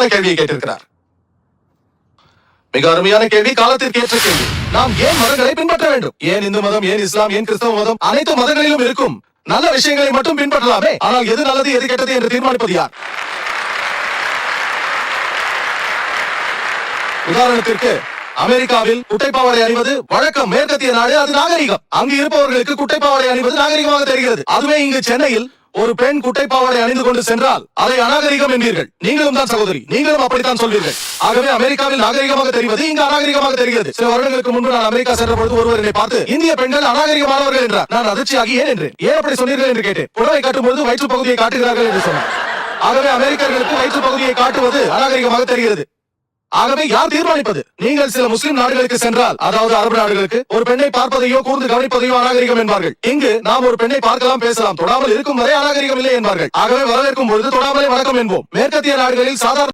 அருமையான கேள்வியை கேட்டிருக்கிறார். மிக அருமையான கேள்வி காலத்திற்கு ஏற்ற கேள்வி. நாம் ஏன் மதங்களை பின்பற்ற வேண்டும்? ஏன் இந்து மதம் ஏன் இஸ்லாம் ஏன் கிறிஸ்தவ மதம்? அனைத்து மதங்களிலும் இருக்கும். நல்ல விஷயங்களை மட்டும் பின்பற்றலாமே. ஆனால் எது நல்லது எது கெட்டது என்று தீர்மானிப்பது யார்? உதாரணத்திற்கு அமெரிக்காவில் குட்டைப்பாவாடை அணிவது வழக்கம் மேற்கத்திய நாடு அது நாகரிகம். அங்கு இருப்பவர்களுக்கு குட்டைப்பாவாடை அணிவது நாகரிகமாக தெரிகிறது. அதுவே இங்கு சென்னையில் ஒரு பெண் குட்டைப்பாவாடை அணிந்து கொண்டு சென்றால் அதை அநாகரிகம் என்பீர்கள். நீங்களும் தான் சகோதரி. நீங்களும் அப்படித்தான் சொல்வீர்கள். ஆகவே அமெரிக்காவில் நாகரிகமாக தெரிவது இங்கு அநாகரிகமாக தெரிகிறது. சில வருடங்களுக்கு முன்பு நான் அமெரிக்கா சென்ற பொழுது ஒருவர் என்னை பார்த்து இந்திய பெண்கள் அநாகரிகமானவர்கள் என்றார். நான் அதிர்ச்சியாகி ஏன் என்றேன் ஏன் அப்படி சொன்னீர்கள்? என்று கேட்டேன். புடவை காட்டும் பொழுது வயிற்று பகுதியை காட்டுகிறார்கள் என்று சொன்னார். ஆகவே அமெரிக்கர்களுக்கு வயிற்று பகுதியை காட்டுவது அநாகரிகமாக தெரிகிறது. ஆகவே யார் தீர்மானிப்பது? நீங்கள் சில முஸ்லிம் நாடுகளுக்கு சென்றால் அதாவது அரபு நாடுகளுக்கு ஒரு பெண்ணை பார்ப்பதையோ கூர்ந்து கவனிப்பதையோ அநாகரிகம் என்பார்கள். இங்கு நாம் ஒரு பெண்ணை பார்க்கலாம் பேசலாம். தொடாமல் இருக்கும் வரை அநாகரிகம் இல்லை என்பார்கள். ஆகவே வரவேற்கும் பொழுது தொடாமலே வணக்கம் என்போம். மேற்கத்திய நாடுகளில் சாதாரண